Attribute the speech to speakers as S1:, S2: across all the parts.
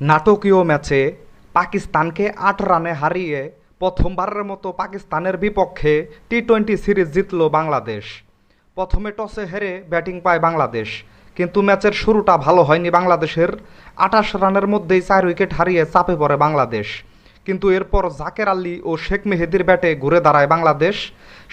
S1: নাটকীয় ম্যাচে পাকিস্তানকে আট রানে হারিয়ে প্রথমবারের মতো পাকিস্তানের বিপক্ষে টি টোয়েন্টি সিরিজ জিতল বাংলাদেশ। প্রথমে টসে হেরে ব্যাটিং পায় বাংলাদেশ, কিন্তু ম্যাচের শুরুটা ভালো হয়নি বাংলাদেশের। আঠাশ রানের মধ্যেই চার উইকেট হারিয়ে চাপে পড়ে বাংলাদেশ। কিন্তু এরপর জাকের আলী ও শেখ মেহেদির ব্যাটে ঘুরে দাঁড়ায় বাংলাদেশ।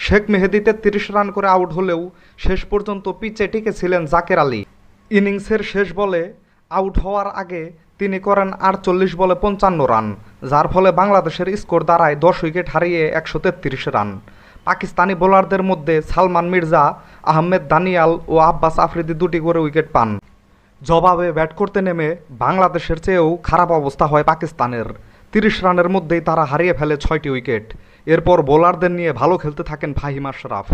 S1: শেখ মেহেদি তেত্রিশ রান করে আউট হলেও শেষ পর্যন্ত পিচে টিকেছিলেন জাকের আলী। ইনিংসের শেষ বলে আউট হওয়ার আগে তিনি করেন আটচল্লিশ বলে পঞ্চান্ন রান, যার ফলে বাংলাদেশের স্কোর দাঁড়ায় দশ উইকেট হারিয়ে একশো তেত্রিশ রান। পাকিস্তানি বোলারদের মধ্যে সালমান মির্জা, আহমেদ দানিয়াল ও আব্বাস আফ্রিদি দুটি করে উইকেট পান। জবাবে ব্যাট করতে নেমে বাংলাদেশের চেয়েও খারাপ অবস্থা হয় পাকিস্তানের। তিরিশ রানের মধ্যেই তারা হারিয়ে ফেলে ছয়টি উইকেট। এরপর বোলারদের নিয়ে ভালো খেলতে থাকেন ফাহিম আশরাফ।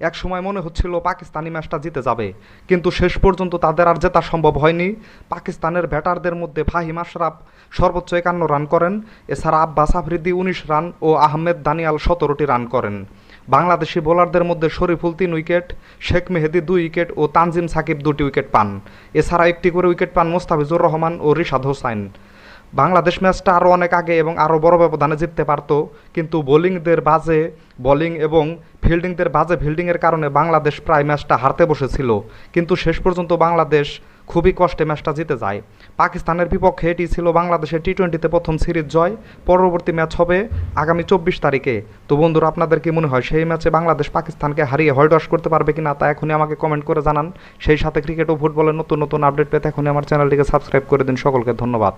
S1: এক সময় মনে হচ্ছিল পাকিস্তানি ম্যাচটা জিতে যাবে, কিন্তু শেষ পর্যন্ত তাদের আর জেতা সম্ভব হয়নি। পাকিস্তানের ব্যাটারদের মধ্যে ফাহিম আশরাফ সর্বোচ্চ একান্ন রান করেন, এছাড়া আব্বাস আফ্রিদি উনিশ রান ও আহমেদ দানিয়াল সতেরোটি রান করেন। বাংলাদেশি বোলারদের মধ্যে শরীফুল তিন উইকেট, শেখ মেহেদি দুই উইকেট ও তানজিম সাকিব দুটি উইকেট পান। এছাড়া একটি করে উইকেট পান মোস্তাফিজুর রহমান ও রিশাদ হোসাইন। বাংলাদেশ ম্যাচটা আরও অনেক আগে এবং আরও বড় ব্যবধানে জিততে পারত, কিন্তু বোলিংদের বাজে বোলিং এবং ফিল্ডিংদের বাজে ফিল্ডিংয়ের কারণে বাংলাদেশ প্রায় ম্যাচটা হারতে বসেছিল। কিন্তু শেষ পর্যন্ত বাংলাদেশ খুবই কষ্টে ম্যাচটা জিতে যায়। পাকিস্তানের বিপক্ষে এটি ছিল বাংলাদেশের টি টোয়েন্টিতে প্রথম সিরিজ জয়, পরবর্তী ম্যাচ হবে আগামী চব্বিশ তারিখে। তো বন্ধুরা, আপনাদের কি মনে হয়, সেই ম্যাচে বাংলাদেশ পাকিস্তানকে হারিয়ে হোয়াইট করতে পারবে কিনা তা এখনই আমাকে কমেন্ট করে জানান। সেই সাথে ক্রিকেট ও ফুটবলের নতুন নতুন আপডেট পেতে এখনই আমার চ্যানেলটিকে সাবস্ক্রাইব করে দিন। সকলকে ধন্যবাদ।